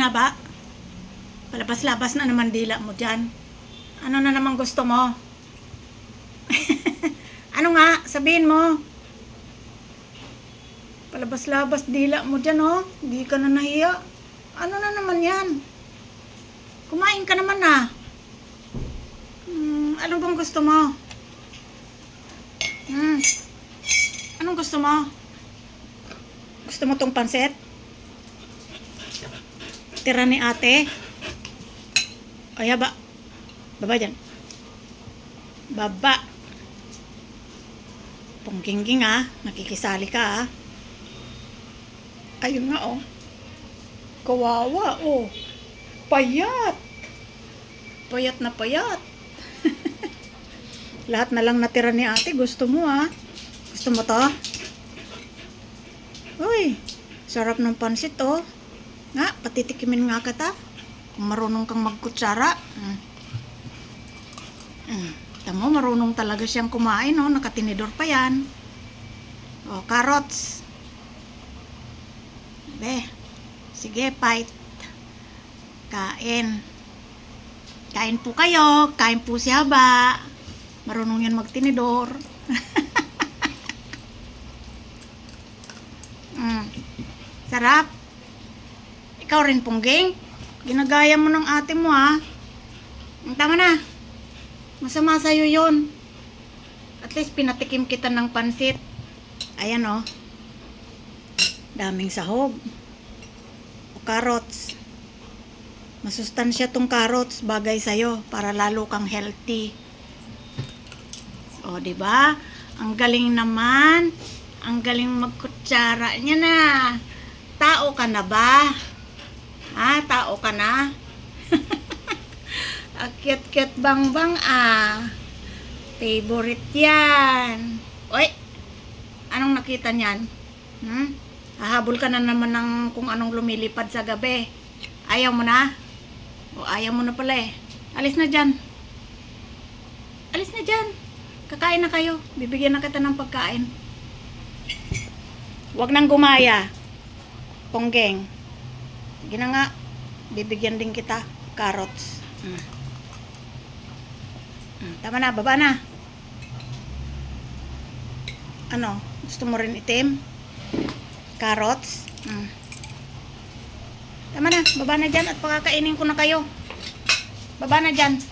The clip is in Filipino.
na ba? Palabas-labas na naman dila mo dyan. Ano na naman gusto mo? ano nga? Sabihin mo. Palabas-labas dila mo dyan, oh. Hindi ka na nahiya. Ano na naman yan? Kumain ka naman na. Hmm, ano bang gusto mo? Hmm. Anong gusto mo? Gusto mo tong pansit? Tira ni ate? Ay, ba? Baba dyan. Baba. Pongkingging ah. Nakikisali ka ah. Ayun nga oh. Kawawa oh. Payat. Payat na payat. Lahat na lang natira ni ate. Gusto mo ah. Gusto mo to? Uy, sarap ng pansit oh. Nga, patitikimin nga kita. Kung marunong kang magkutsara. Mm. Mm. Tamo, marunong talaga siyang kumain oh. Nakatinidor pa yan. Oh, carrots. Be, sige, fight. Kain. Kain po kayo. Kain po si Haba. Marunong yan magtinidor. mm. Sarap. Ikaw rin, Pungging. Ginagaya mo ng ate mo, ha? Mm, Tama na. Masama sa'yo yun. At least pinatikim kita ng pansit. Ayan, oh. Daming sahog. O carrots. Masustansya tong carrots. Bagay sa'yo. Para lalo kang healthy. O, ba? Ang galing naman. Ang galing magkutsara niya na. Tao ka na ba? Ha? Tao ka na? Akyat-kyat bang-bang ah. Favorite yan. Oy! Anong nakita niyan? Hmm? Hahabol ka na naman ng kung anong lumilipad sa gabi. Ayaw mo na? O ayaw mo na pala eh. Alis na dyan. Alis na dyan. Kakain na kayo. Bibigyan na kita ng pagkain. Huwag nang gumaya. Ponggeng. Sige nga. Bibigyan din kita. Carrots. Mm. Mm, Tama na. Baba na. Ano? Gusto mo rin itim? Carrots? Mm. Tama na. Baba na dyan at pakakainin ko na kayo. Baba na dyan.